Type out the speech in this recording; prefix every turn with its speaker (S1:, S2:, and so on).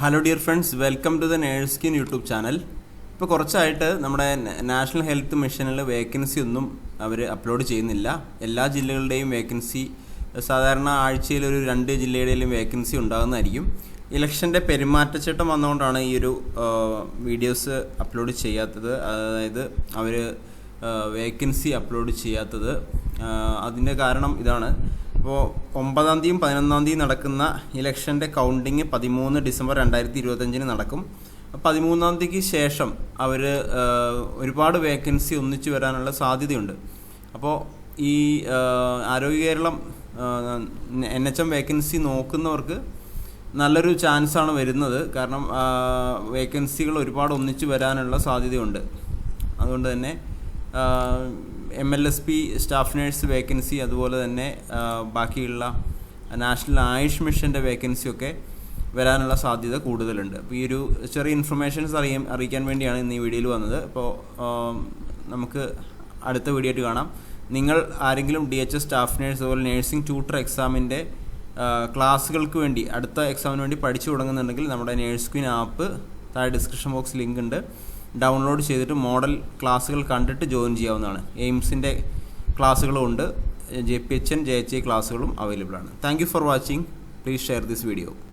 S1: Hello dear friends welcome to the nurse YouTube channel ഇപ്പോൾ കുറച്ചായിട്ട് നമ്മുടെ നാഷണൽ ഹെൽത്ത് മിഷനിൽ വേക്കൻസി ഒന്നും അവർ അപ്ലോഡ് ചെയ്യുന്നില്ല. എല്ലാ ജില്ലകളുടെയും വേക്കൻസി സാധാരണ ആഴ്ചയിൽ ഒരു രണ്ട് ജില്ലയുടെയും വേക്കൻസി ഉണ്ടാകുന്നതായിരിക്കും. ഇലക്ഷന്റെ പെരുമാറ്റച്ചട്ടം വന്നുകൊണ്ടാണ് ഈ ഒരു വീഡിയോസ് അപ്ലോഡ് ചെയ്യാത്തത്. അതായത് അവർ വേക്കൻസി അപ്ലോഡ് ചെയ്യാത്തത്. അതിന്റെ കാരണം ഇതാണ്. ഇപ്പോൾ ഒമ്പതാം തീയതിയും പതിനൊന്നാം തീയതി നടക്കുന്ന ഇലക്ഷന്റെ കൗണ്ടിങ് പതിമൂന്ന് ഡിസംബർ രണ്ടായിരത്തി ഇരുപത്തഞ്ചിന് നടക്കും പതിമൂന്നാം തീയതിക്ക് ശേഷം അവർ ഒരുപാട് വേക്കൻസി ഒന്നിച്ചു വരാനുള്ള സാധ്യതയുണ്ട്. അപ്പോൾ ഈ Arogya Keralam N H M vacancy നോക്കുന്നവർക്ക് നല്ലൊരു ചാൻസാണ് വരുന്നത്. കാരണം വേക്കൻസികൾ ഒരുപാട് ഒന്നിച്ചു വരാനുള്ള സാധ്യതയുണ്ട്. അതുകൊണ്ട് തന്നെ M L S P staff nurse vacancy അതുപോലെ തന്നെ ബാക്കിയുള്ള നാഷണൽ ആയുഷ് മിഷന്റെ വേക്കൻസിയൊക്കെ വരാനുള്ള സാധ്യത കൂടുതലുണ്ട്. അപ്പോൾ ഈ ഒരു ചെറിയ ഇൻഫർമേഷൻസ് അറിയാൻ അറിയിക്കാൻ വേണ്ടിയാണ് ഇന്ന് ഈ വീഡിയോയിൽ വന്നത്. അപ്പോൾ നമുക്ക് അടുത്ത വീഡിയോ ആയിട്ട് കാണാം. നിങ്ങൾ ആരെങ്കിലും D H S staff nurse അതുപോലെ നേഴ്സിംഗ് ട്യൂട്ടർ എക്സാമിന്റെ ക്ലാസ്സുകൾക്ക് വേണ്ടി അടുത്ത എക്സാമിന് വേണ്ടി പഠിച്ചു തുടങ്ങുന്നുണ്ടെങ്കിൽ നമ്മുടെ നേഴ്സ് ക്വീൻ ആപ്പ് താഴെ ഡിസ്ക്രിപ്ഷൻ ബോക്സ് ലിങ്ക് ഉണ്ട്. ഡൗൺലോഡ് ചെയ്തിട്ട് മോഡൽ ക്ലാസ്സുകൾ കണ്ടിട്ട് ജോയിൻ ചെയ്യാവുന്നതാണ്. എയിംസിന്റെ ക്ലാസ്സുകളും ഉണ്ട്. J P H N J H I ക്ലാസ്സുകളും അവൈലബിൾ ആണ്. Thank you for watching please share this video